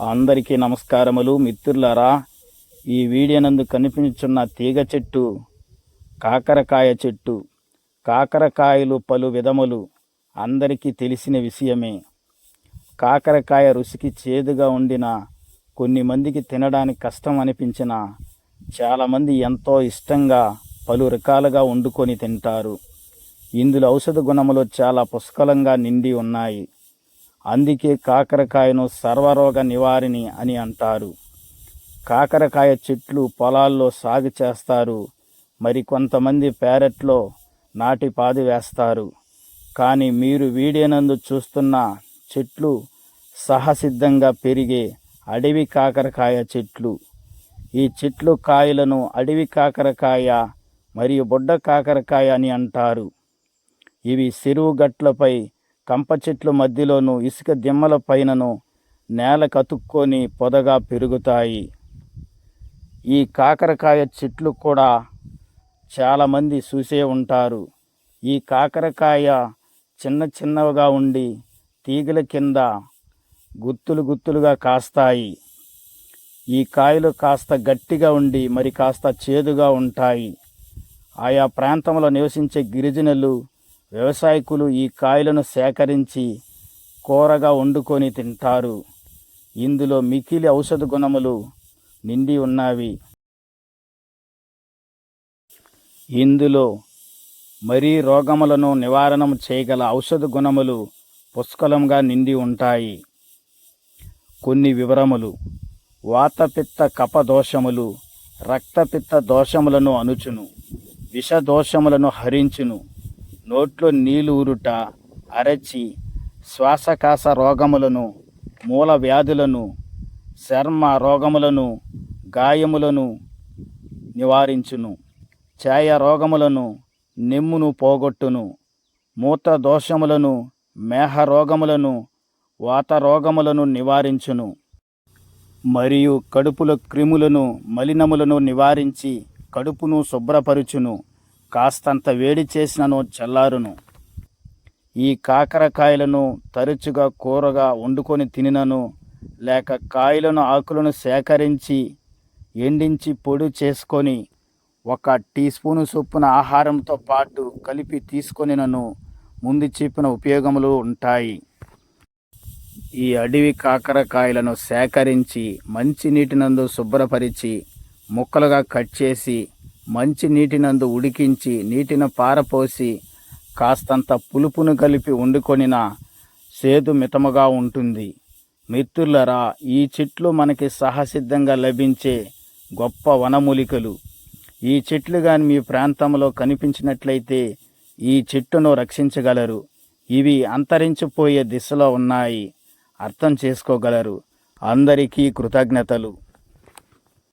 అందరికీ నమస్కారములు మిత్రులారా. ఈ వీడియోనందు కనిపించున్న తీగ చెట్టు కాకరకాయ చెట్టు కాకరకాయలు పలు విధములు అందరికీ తెలిసిన విషయమే. కాకరకాయ రుచికి చేదుగా ఉండిన కొన్ని మందికి తినడానికి కష్టం అనిపించిన చాలామంది ఎంతో ఇష్టంగా పలు రకాలుగా వండుకొని తింటారు. ఇందులో ఔషధ గుణములు చాలా పుష్కలంగా నిండి ఉన్నాయి. అందుకే కాకరకాయను సర్వరోగ నివారిణి అని అంటారు. కాకరకాయ చెట్లు పొలాల్లో సాగు చేస్తారు. మరి కొంతమంది పెరట్లో నాటి పాది వేస్తారు. కానీ మీరు వీడియోనందు చూస్తున్న చెట్లు సహసిద్ధంగా పెరిగే అడవి కాకరకాయ చెట్లు. ఈ చెట్లు కాయలను అడవి కాకరకాయ మరియు బుడ్డ కాకరకాయ అని అంటారు. ఇవి చెరువు గట్లపై కంప చెట్ల మధ్యలోను ఇసుక దిమ్మల పైనను నేల కతుక్కొని పొదగా పెరుగుతాయి. ఈ కాకరకాయ చెట్లు కూడా చాలామంది చూసే ఉంటారు. ఈ కాకరకాయ చిన్న చిన్నవిగా ఉండి తీగల కింద గుత్తులు గుత్తులుగా కాస్తాయి. ఈ కాయలు కాస్త గట్టిగా ఉండి మరి కాస్త చేదుగా ఉంటాయి. ఆయా ప్రాంతంలో నివసించే గిరిజనులు వ్యవసాయకులు ఈ కాయలను సేకరించి కూరగా వండుకొని తింటారు. ఇందులో మికిలి ఔషధ గుణములు నిండి ఉన్నవి. ఇందులో మరీ రోగములను నివారణం చేయగల ఔషధ గుణములు పుష్కలంగా నిండి ఉంటాయి. కొన్ని వివరములు. వాతపిత్త కప దోషములు రక్తపిత్త దోషములను అణుచును విష దోషములను హరించును. నోట్లో నీళ్ళు ఊరుట అరచి శ్వాసకాస రోగములను మూల వ్యాధులను చర్మ రోగములను గాయములను నివారించును. ఛాయ రోగములను నిమ్మును పోగొట్టును. మూత దోషములను మేహ రోగములను వాత రోగములను నివారించును. మరియు కడుపుల క్రిములను మలినములను నివారించి కడుపును శుభ్రపరుచును. కాస్తంత వేడి చేసినను చల్లారును. ఈ కాకరకాయలను తరచుగా కూరగా వండుకొని తినినను లేక కాయలను ఆకులను సేకరించి ఎండించి పొడి చేసుకొని ఒక టీ స్పూను చొప్పున ఆహారంతో పాటు కలిపి తీసుకొనినను. ముందు చెప్పిన ఉపయోగములు ఉంటాయి. ఈ అడవి కాకరకాయలను సేకరించి మంచి నీటినందు శుభ్రపరిచి ముక్కలుగా కట్ చేసి మంచి నీటినందు ఉడికించి నీటిని పారపోసి కాస్తంత పులుపును కలిపి వండుకొనిన సేదు మితముగా ఉంటుంది. మిత్రులరా ఈ చెట్లు మనకి సహసిద్ధంగా లభించే గొప్ప వనమూలికలు. ఈ చెట్లు కానీ మీ ప్రాంతంలో కనిపించినట్లయితే ఈ చెట్టును రక్షించగలరు. ఇవి అంతరించిపోయే దిశలో ఉన్నాయి. అర్థం చేసుకోగలరు. అందరికీ కృతజ్ఞతలు.